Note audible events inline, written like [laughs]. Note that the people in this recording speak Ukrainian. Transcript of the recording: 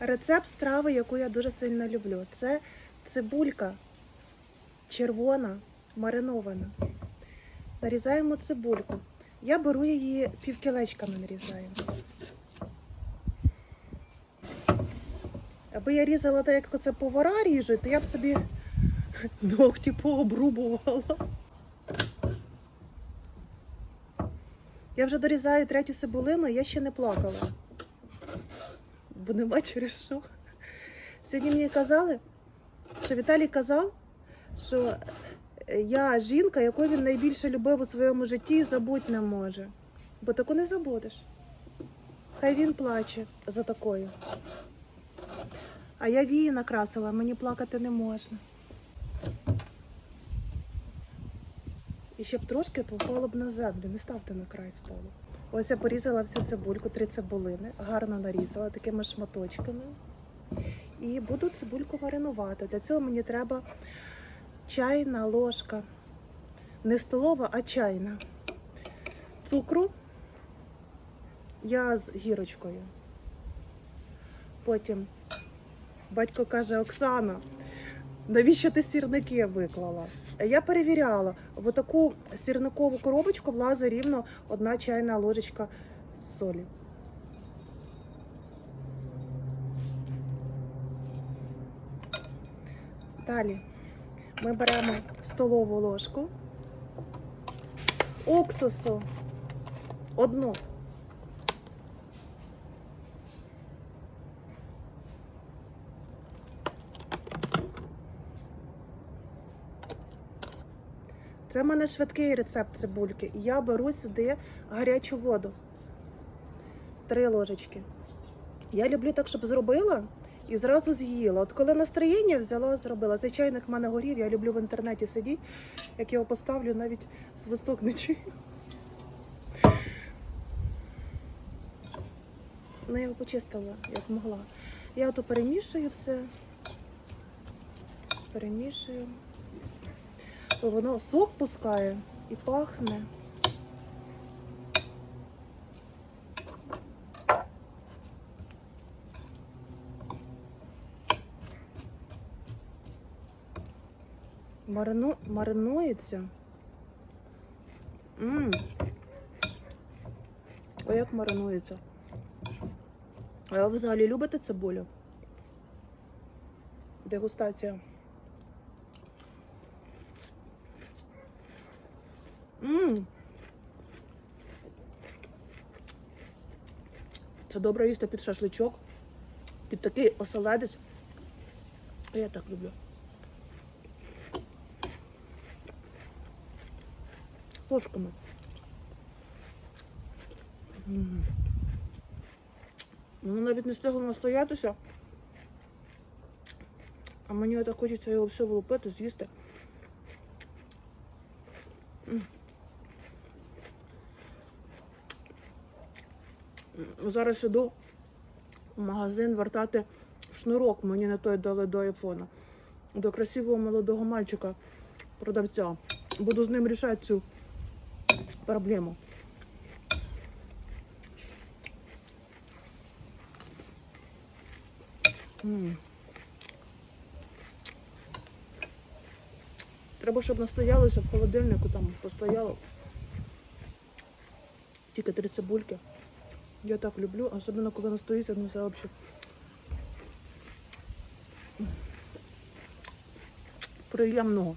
Рецепт страви, яку я дуже сильно люблю. Це цибулька червона, маринована. Нарізаємо цибульку. Я беру її півкілечками нарізаю. Аби я різала так, як оце повара ріжуть, то я б собі [laughs] ногті пообрубувала. Я вже дорізаю третю цибулину, я ще не плакала. Бо нема через що. Сьогодні мені казали, що Віталій казав, що я жінка, яку він найбільше любив у своєму житті і забути не може. Бо таку не забудеш. Хай він плаче за такою. А я вії накрасила, мені плакати не можна. І ще б трошки, то впало б на землю. Не ставте на край столу. Ось я порізала всю цибульку, три цибулини, гарно нарізала такими шматочками. І буду цибульку маринувати. Для цього мені треба чайна ложка. Не столова, а чайна. Цукру. Я з гірочкою. Потім батько каже: Оксана, навіщо ти сірники виклала? Я перевіряла, в таку сірникову коробочку влазить рівно одна чайна ложечка солі. Далі ми беремо столову ложку уксусу одну. Це в мене швидкий рецепт цибульки. Я беру сюди гарячу воду. Три ложечки. Я люблю так, щоб зробила і зразу з'їла. От коли настроєння взяла, зробила. Цей чайник в мене горів, я люблю в інтернеті сидіти. Як його поставлю, навіть свисток не чую. Ну, я його почистила, як могла. Я ото перемішую все. Перемішую. Воно сок пускає і пахне. Марину... Маринується. Мм. А як маринується? А ви взагалі любите цибулю? Дегустація. Мм. Це добре їсти під шашличок, під такий оселедець. Я так люблю. Ложками. Воно навіть не встигло настоятися. А мені так хочеться його все влупити, з'їсти. Зараз іду в магазин вертати шнурок. Мені на той дали до айфона. До красивого молодого мальчика, продавця. Буду з ним рішати цю проблему. М. Треба, щоб настоялося в холодильнику, там постояло. Тільки три цибульки. Я так люблю, особливо коли настоїться, ну все взагалі. Приємного.